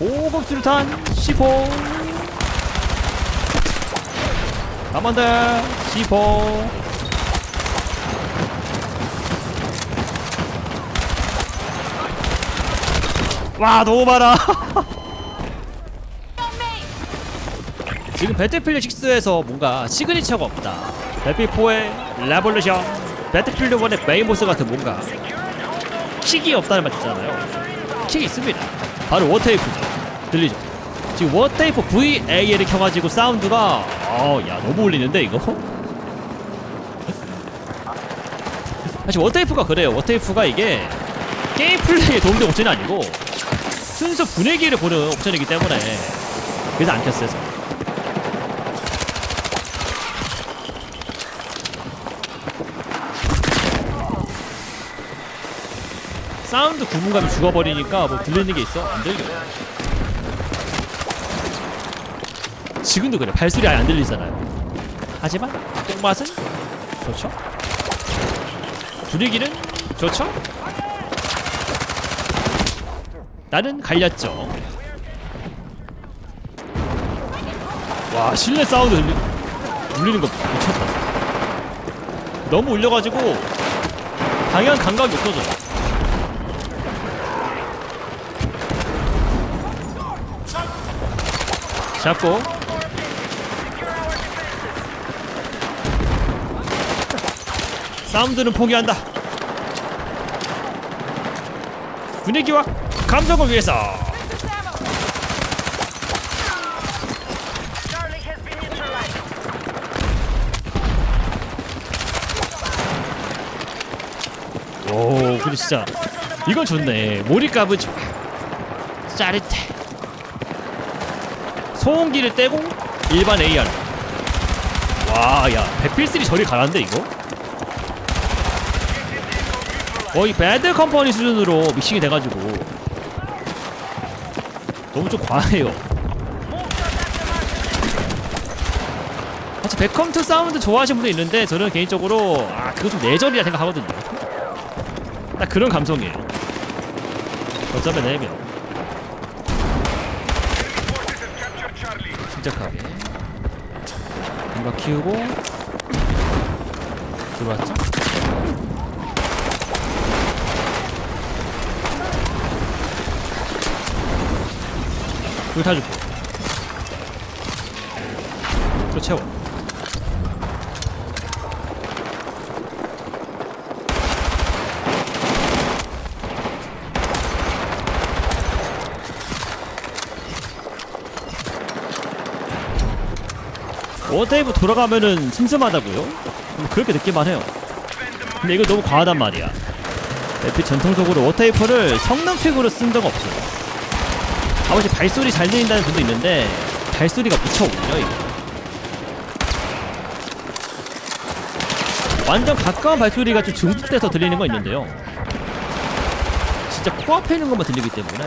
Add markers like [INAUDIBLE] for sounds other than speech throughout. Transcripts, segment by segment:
고급 수류탄 10호 남한대 10호 와 너무 많아. [LAUGHS] 지금 배틀필드 6에서 뭔가 시그니처가 없다. 배틀필드 4의 레볼루션. 배틀필드 1의 메인보스 같은 뭔가 킥이 없다는 말 있잖아요. 킥이 있습니다. 바로 워테이프죠 들리죠 지금 워테이프 VA를 켜가지고 사운드가 어야 너무 울리는데 이거 [LAUGHS] 사실 워테이프가 그래요 워테이프가 이게 게임 플레이에 도움되는 옵션이 아니고 순수 분위기를 보는 옵션이기 때문에 그래서 안 켰어요. 사운드 구분감이 죽어버리니까 뭐 들리는 게 있어? 안 들려. 지금도 그래. 발소리 아예 안 들리잖아요. 하지만 똥맛은 좋죠. 분위기는 좋죠. 나는 갈렸죠. 와 실내 사운드 들리, 울리는 거 미쳤다. 너무 울려가지고 방향 감각이 없어져. 잡고 사운드는 포기한다. 분위기와 감정을 위해서. 오 근데 진짜 이건 좋네. 몰입감은 좋아. 짜릿해. 소음기를 떼고 일반 AR 와 야 배필3 저리 가는데 이거 거의 배드 컴퍼니 수준으로 믹싱이 돼가지고. 너무 좀 과해요. 사실 백컴투 사운드 좋아하시는 분도 있는데 저는 개인적으로 아 그거 좀 내전이라 생각하거든요. 딱 그런 감성이에요. 어쩌면 내면 침착하게. 뭔가 키우고 들어왔죠? 다 줄게. 또 채워. 워테이브 돌아가면은 슴슴하다고요? 음, 그렇게 느끼만 해요. 근데 이거 너무 과하단 말이야. 에피 전통적으로 워테이프를 성능 픽으로 쓴 적 없어요. 아버지 발소리 잘 들린다는 분도 있는데 발소리가 미쳐 울려 이거. 완전 가까운 발소리가 좀 증폭돼서 들리는 거 있는데요. 진짜 코앞에 있는 것만 들리기 때문에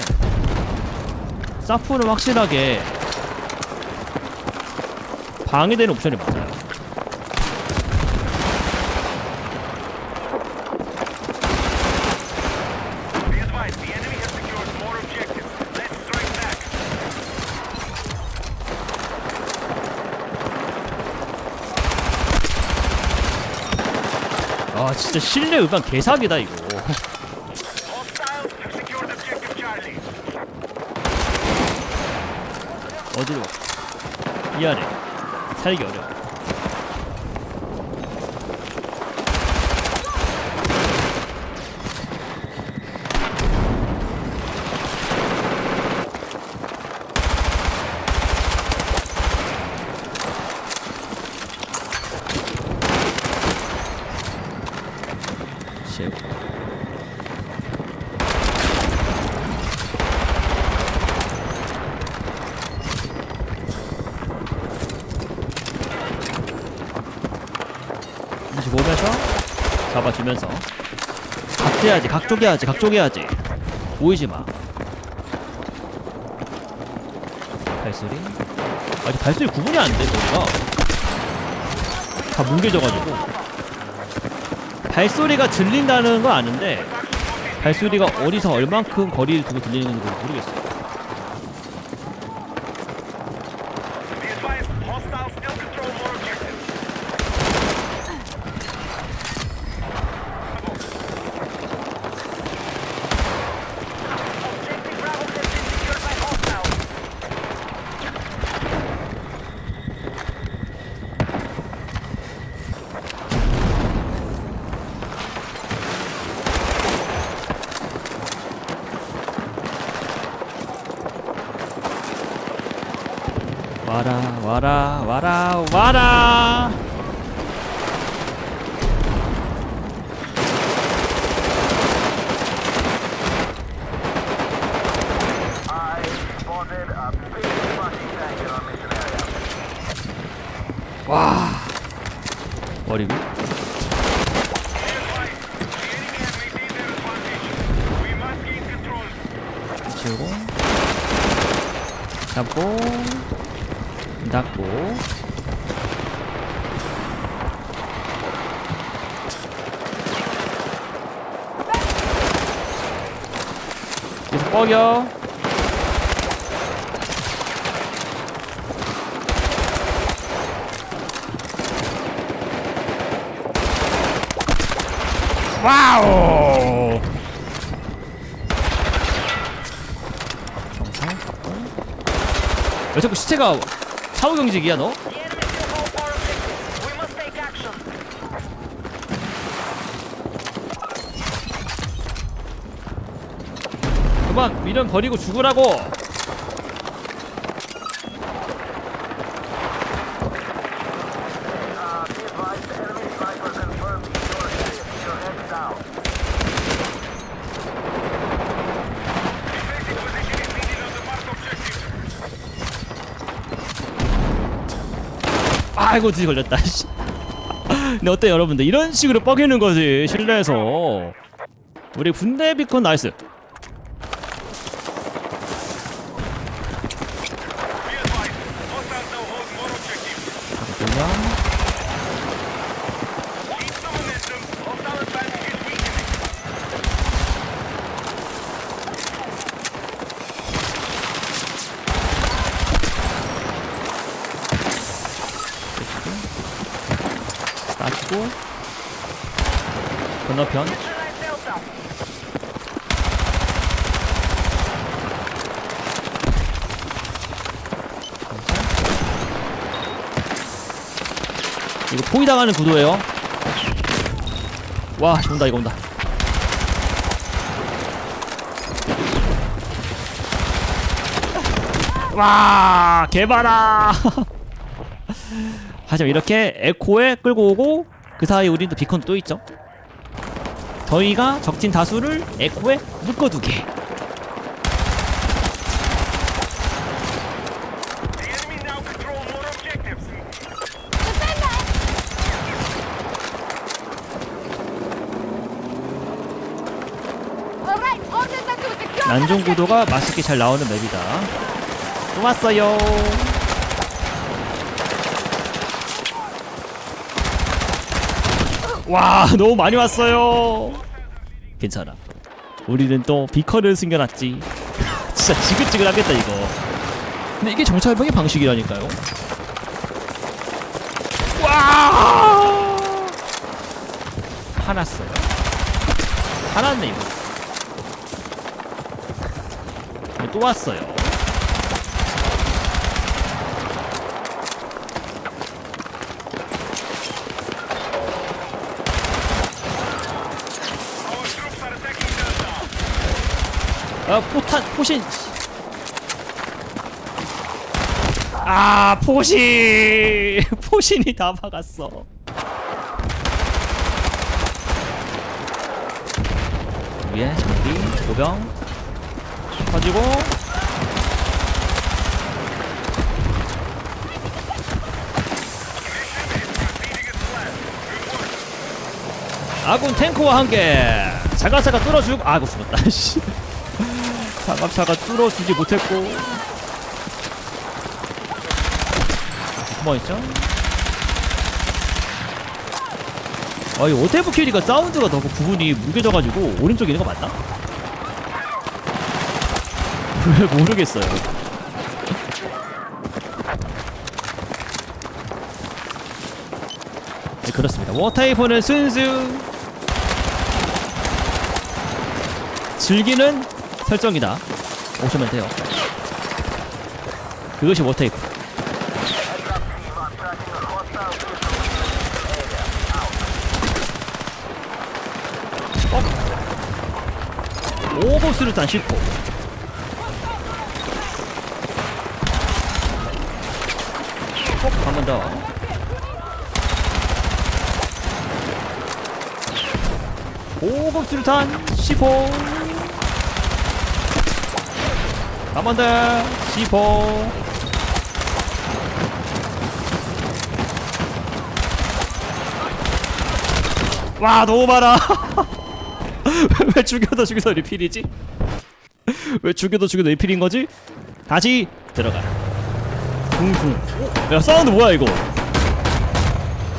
사프는 확실하게 방해되는 옵션이 맞아요. 진짜 실내 음반 개사기다 이거. 어디로? 가? 이 안에 살기 어려워. 쉐고. 보면서 잡아주면서 각해야지 각쪽해야지 각쪽해야지. 보이지 마. 발소리? 아직 발소리 구분이 안돼 머리가. 다 뭉개져가지고. 발소리가 들린다는 건 아는데 발소리가 어디서 얼만큼 거리를 두고 들리는 건지 모르겠어요 와라 와라 와라 와라. 와 버리고 계속 뻐겨 와우 갖고 왜 자꾸 시체가 차후 경직이야 너? 그만 미련 버리고 죽으라고 Uh. 아이고 뒤 걸렸다 씨. 근데 어때 여러분들 이런 식으로 뻐기는 거지 실내에서 우리 군대 비콘 나이스 건너편. 이거 포위 당하는 구도예요. 와 온다 이거 온다. 와 개발아 [LAUGHS] 하지만 이렇게 에코에 끌고 오고 그 사이 우리는 또 비컨 또 있죠 저희가 적진 다수를 에코에 묶어두게. 난종 구도가 맛있게 잘 나오는 맵이다 또 왔어요 와 [LAUGHS] 너무 많이 왔어요. 괜찮아. 우리는 또 비커를 숨겨놨지. [LAUGHS] 진짜 지긋지긋하겠다 이거. 근데 이게 정찰병의 방식이라니까요. 와! 화났어요. 화났네 이거. 어, 또 왔어요 아 포탄 포신. 아 포신. [LAUGHS] 포신이 다 박았어. 위에 장비 보병. 터지고. 아군 탱크와 함께 자가사가 뚫어주고 아이고 죽었다. [LAUGHS] 씨 사각차가 뚫어주지 못했고 숨어있죠? 아, 이 오테브 캐리가 사운드가 너무 구분이 무게져가지고 오른쪽에 있는 거 맞나? [LAUGHS] 왜 모르겠어요. 네, 그렇습니다. 워타이퍼는 순수 즐기는 설정이다. 오시면 돼요. 그것이 워타이프. 오버스루탄 싣고 한번 더. 고급 수류탄 10 더. 10호. 와 너무 많아. [LAUGHS] 왜 죽여도 죽여도 리필이지? 왜 죽여도 죽여도 리필인 거지? 다시 들어가. 쿵쿵. 야 사운드 뭐야 이거?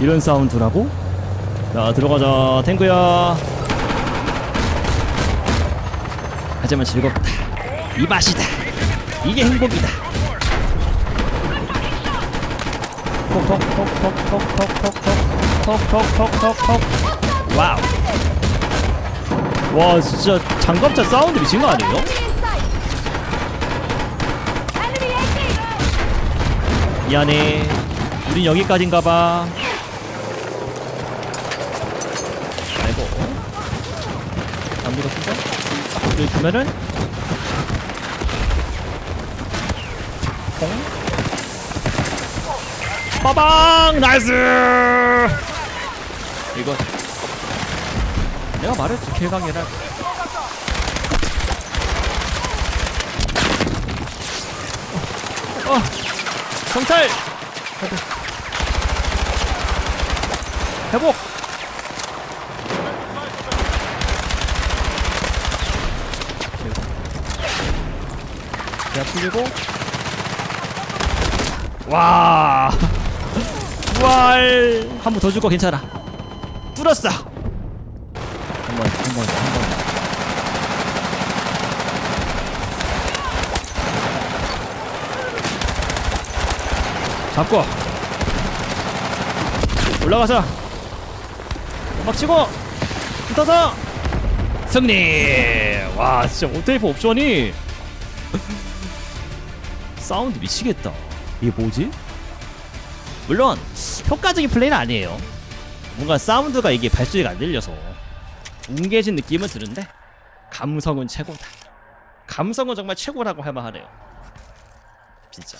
이런 사운드라고? 자 들어가자 탱크야. 하지만 즐겁다. 이 맛이다. 이게 행복이다. 톡톡톡톡톡톡톡톡톡톡톡톡 와우. 와 진짜 장갑차 사운드 미친 거 아니에요? Enemy in sight! Enemy 18! 미안해. 우린 여기까지인가 봐. 아이고. 안 믿었어? 여기 보면은 콩. 빠방 나이스. 이거 내가 말했지 개강이라. 어, 경찰. 회복. 제가 풀리고. 와. 왈. 한번 더 줄 거 괜찮아. 뚫었어. 한 번, 한 번, 한 번. 잡고 올라가서 막 치고 붙어서 승리 와 진짜 오테이프 옵션이 [LAUGHS] 사운드 미치겠다 이게 뭐지? 물론 효과적인 플레이는 아니에요. 뭔가 사운드가 이게 발소리가 안 들려서 웅개진 느낌은 드는데 감성은 최고다. 감성은 정말 최고라고 할 만하네요. 진짜